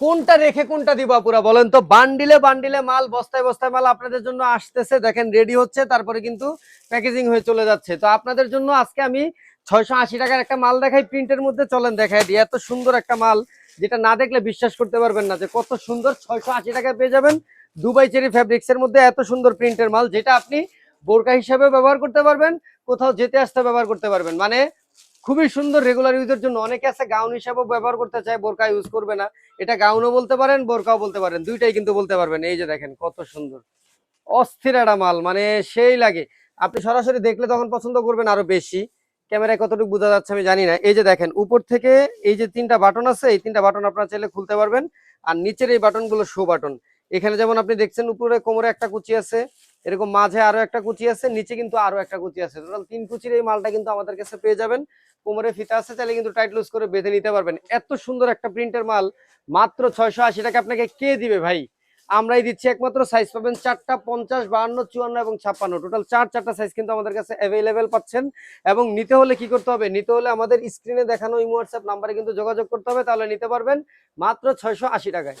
কোনটা রেখে কোনটা দিবা পুরা বলেন তো? বান্ডিলে বান্ডিলে মাল, বস্তায় বস্তায় মাল আপনাদের জন্য আসতেছে। দেখেন রেডি হচ্ছে, তারপরে কিন্তু প্যাকেজিং হয়ে চলে যাচ্ছে। তো আপনাদের জন্য আজকে আমি ছয়শো আশি টাকার একটা মাল দেখাই প্রিন্টের মধ্যে চলেন, দেখাই দিই। এত সুন্দর একটা মাল, যেটা না দেখলে বিশ্বাস করতে পারবেন না যে কত সুন্দর ছয়শো আশি টাকায় পেয়ে যাবেন দুবাই চেরি ফ্যাব্রিক্স এর মধ্যে এত সুন্দর প্রিন্টের মাল, যেটা আপনি বোরকা হিসাবে ব্যবহার করতে পারবেন, কোথাও যেতে আসতে ব্যবহার করতে পারবেন। মানে খুবই সুন্দর রেগুলার ইউজের জন্য। অনেকে আছে গাউন হিসাবেও ব্যবহার করতে চায়, বোরকা ইউজ করবে না। এটা গাউনও বলতে পারেন, বোরকাও বলতে পারেন। দুইটাই কিন্তু বলতে পারবেন। এই যে দেখেন, কত সুন্দর। অস্থির একটা মাল মানে সেই লাগে। আপনি সরাসরি দেখলে তখন পছন্দ করবেন আরও বেশি। ক্যামেরায় কতটুকু বোঝা যাচ্ছে আমি জানি না। এই যে দেখেন, উপর থেকে এই যে তিনটা বাটন আছে, এই তিনটা বাটন আপনারা চাইলে খুলতে পারবেন। আর নিচের এই বাটনগুলো শো বাটন এখানে যেমন আপনি দেখছেন, উপরে কোমরে একটা কুচি আছে। এরকম মাঝে আরও একটা কুচি আছে, নিচে কিন্তু আরও একটা কুচি আছে। টোটাল তিন কুচির এই মালটা কিন্তু আমাদের কাছে পেয়ে যাবেন। কোমরে ফিতা আছে, চাইলে কিন্তু টাইট লুজ করে বেঁধে নিতে পারবেন। এত সুন্দর একটা প্রিন্টের মাল, মাত্র ছয়শো আশি টাকা আপনাকে কে দিবে ভাই? আমরাই দিচ্ছি একমাত্র সাইজ পাবেন চারটা পঞ্চাশ, বাহান্ন, চুয়ান্ন এবং ছাপ্পান্ন। টোটাল চার চারটা সাইজ কিন্তু আমাদের কাছে অ্যাভেলেবেল পাচ্ছেন। এবং নিতে হলে কি করতে হবে? নিতে হলে আমাদের স্ক্রিনে দেখানো ইমো হোয়াটসঅ্যাপ নাম্বারে কিন্তু যোগাযোগ করতে হবে, তাহলে নিতে পারবেন মাত্র ছয়শো আশি টাকায়।